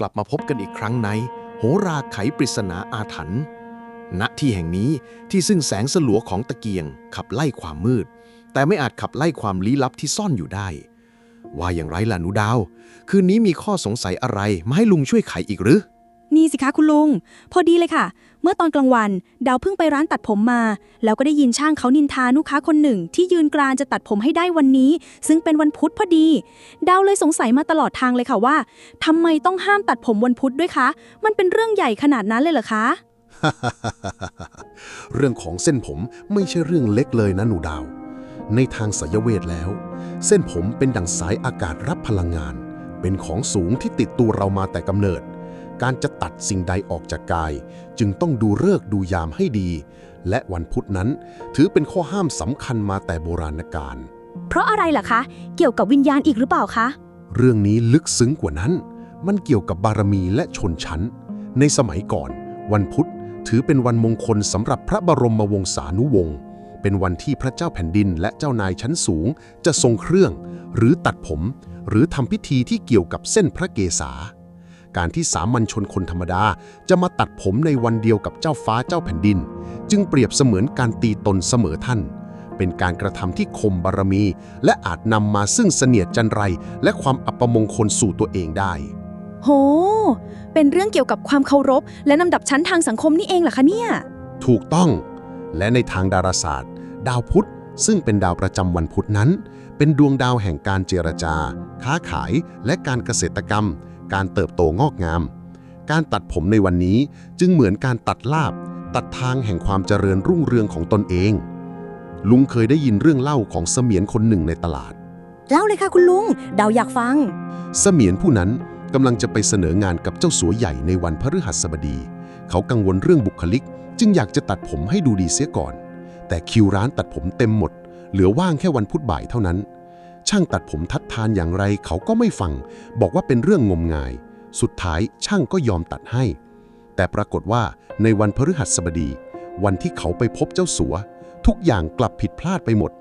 กลับมาพบกันอีกครั้งใน โหราไขปริศนาอาถรรพ์ณที่แห่งนี้ที่ซึ่งแสงสลัวของตะเกียง ขับไล่ความมืด แต่ไม่อาจขับไล่ความลี้ลับที่ซ่อนอยู่ได้ ว่าอย่างไรล่ะหนูดาว คืนนี้มีข้อสงสัยอะไรมาให้ลุงช่วยไขอีกหรือ นี่สิคะคุณลุง พอดีเลยค่ะ เมื่อตอนกลางวันดาวเพิ่งไปร้านตัดผมมา แล้วก็ได้ยินช่างเขานินทาลูกค้าคนหนึ่ง ที่ยืนกรานจะตัดผมให้ได้วันนี้ ซึ่งเป็นวันพุธพอดีดาวเลยสงสัยมาตลอดทางเลยค่ะว่าทำไมต้องห้ามตัดผมวันพุธด้วยคะ มันเป็นเรื่องใหญ่ขนาดนั้นเลยเหรอคะเรื่องของเส้นผมไม่ใช่เรื่องเล็กเลยนะหนูดาว ในทางไสยเวทแล้ว เส้นผมเป็นดั่งสายอากาศรับพลังงาน เป็นของสูงที่ติดตัวเรามาแต่กำเนิด การจะตัดสิ่งใดออกจากกาย จึงต้องดูเลิกษ์ดูยามให้ดี และวันพุธนั้น ถือเป็นข้อห้ามสำคัญมาแต่โบราณกาลเพราะอะไรล่ะคะ เกี่ยวกับวิญญาณอีกหรือเปล่าคะ เรื่องนี้ลึกซึ้งกว่านั้น มันเกี่ยวกับบารมีและชนชั้น ในสมัยก่อน วันพุธถือเป็นวันมงคลสำหรับพระบรมวงศานุวงศ์เป็นวันที่พระเจ้าแผ่นดินและเจ้านายชั้นสูง จะทรงเครื่อง หรือตัดผม หรือทำพิธีที่เกี่ยวกับเส้นพระเกศา การที่สามัญชนคนธรรมดา จะมาตัดผมในวันเดียวกับเจ้าฟ้าเจ้าแผ่นดิน จึงเปรียบเสมือนการตีตนเสมอท่าน เป็นการกระทำที่คมบารมี และอาจนำมาซึ่งเสนียดจันไร และความอัปมงคลสู่ตัวเองได้ โห เป็นเรื่องเกี่ยวกับความเคารพ และลำดับชั้นทางสังคมนี่เองเหรอคะเนี่ย ถูกต้อง และในทางดาราศาสตร์ ดาวพุธซึ่งเป็นดาวประจำวันพุธนั้น เป็นดวงดาวแห่งการเจรจา ค้าขายและการเกษตรกรรม การเติบโตงอกงาม การตัดผมในวันนี้จึงเหมือนการตัดลาบ ตัดทางแห่งความเจริญรุ่งเรืองของตนเอง ลุงเคยได้ยินเรื่องเล่าของเสมียนคนหนึ่งในตลาด เล่าเลยค่ะคุณลุง ดาวอยากฟัง เสมียนผู้นั้นกำลังจะไปเสนองานกับเจ้าสัวใหญ่ในวันพฤหัสบดี เขากังวลเรื่องบุคลิก จึงอยากจะตัดผมให้ดูดีเสียก่อน แต่คิวร้านตัดผมเต็มหมด เหลือว่างแค่วันพุธบ่ายเท่านั้น ช่างตัดผมทัดทานอย่างไรเขาก็ไม่ฟัง บอกว่าเป็นเรื่องงมงาย สุดท้ายช่างก็ยอมตัดให้ แต่ปรากฏว่าในวันพฤหัสบดี วันที่เขาไปพบเจ้าสัว ทุกอย่างกลับผิดพลาดไปหมด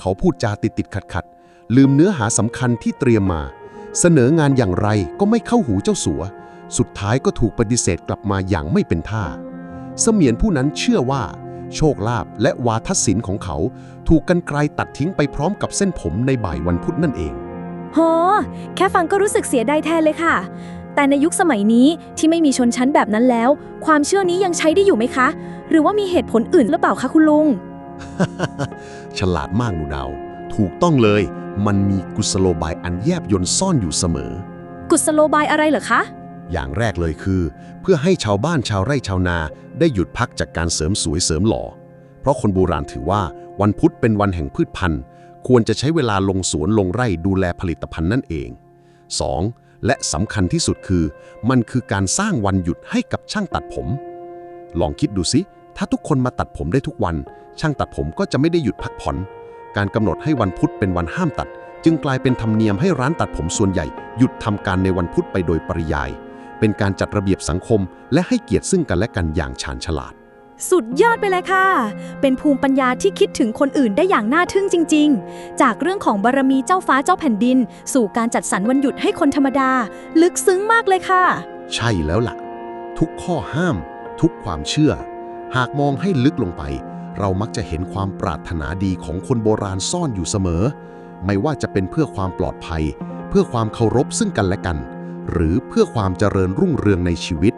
เขาพูดจาติดติดขัดขัดลืมเนื้อหาสำคัญที่เตรียมมา เสนองานอย่างไรก็ไม่เข้าหูเจ้าสัว สุดท้ายก็ถูกปฏิเสธกลับมาอย่างไม่เป็นท่า เสมียนผู้นั้นเชื่อว่า โชคลาภและวาทศิลป์ของเขา ถูกกันไกลตัดทิ้งไปพร้อมกับเส้นผมในบ่ายวันพุธนั่นเอง โห แค่ฟังก็รู้สึกเสียดายแทนเลยค่ะ แต่ในยุคสมัยนี้ที่ไม่มีชนชั้นแบบนั้นแล้ว ความเชื่อนี้ยังใช้ได้อยู่ไหมคะ หรือว่ามีเหตุผลอื่นหรือเปล่าคะคุณลุง ฉลาดมากหนูดาว ถูกต้องเลย มันมีกุศโลบายอันแยบยนซ่อนอยู่เสมอ กุศโลบายอะไรเหรอคะ อย่างแรกเลยคือ เพื่อให้ชาวบ้านชาวไร่ชาวนาได้หยุดพักจากการเสริมสวยเสริมหล่อ เพราะคนโบราณถือว่าวันพุธเป็นวันแห่งพืชพันธุ์ ควรจะใช้เวลาลงสวนลงไร่ดูแลผลิตภัณฑ์นั่นเอง 2. และสำคัญที่สุดคือ มันคือการสร้างวันหยุดให้กับช่างตัดผม ลองคิดดูสิ ถ้าทุกคนมาตัดผมได้ทุกวัน ช่างตัดผมก็จะไม่ได้หยุดพักผ่อน การกำหนดให้วันพุธเป็นวันห้ามตัด จึงกลายเป็นธรรมเนียมให้ร้านตัดผมส่วนใหญ่ หยุดทำการในวันพุธไปโดยปริยาย เป็นการจัดระเบียบสังคม และให้เกียรติซึ่งกันและกันอย่างชาญฉลาด สุดยอดไปเลยค่ะ เป็นภูมิปัญญาที่คิดถึงคนอื่นได้อย่างน่าทึ่งจริง ๆ จากเรื่องของบารมีเจ้าฟ้าเจ้าแผ่นดิน สู่การจัดสรรวันหยุดให้คนธรรมดา ลึกซึ้งมากเลยค่ะ ใช่แล้วล่ะ ทุกข้อห้าม ทุกความเชื่อ หากมองให้ลึกลงไป เรามักจะเห็นความปรารถนาดีของคนโบราณซ่อนอยู่เสมอ ไม่ว่าจะเป็นเพื่อความปลอดภัย เพื่อความเคารพซึ่งกันและกัน หรือเพื่อความเจริญรุ่งเรืองในชีวิต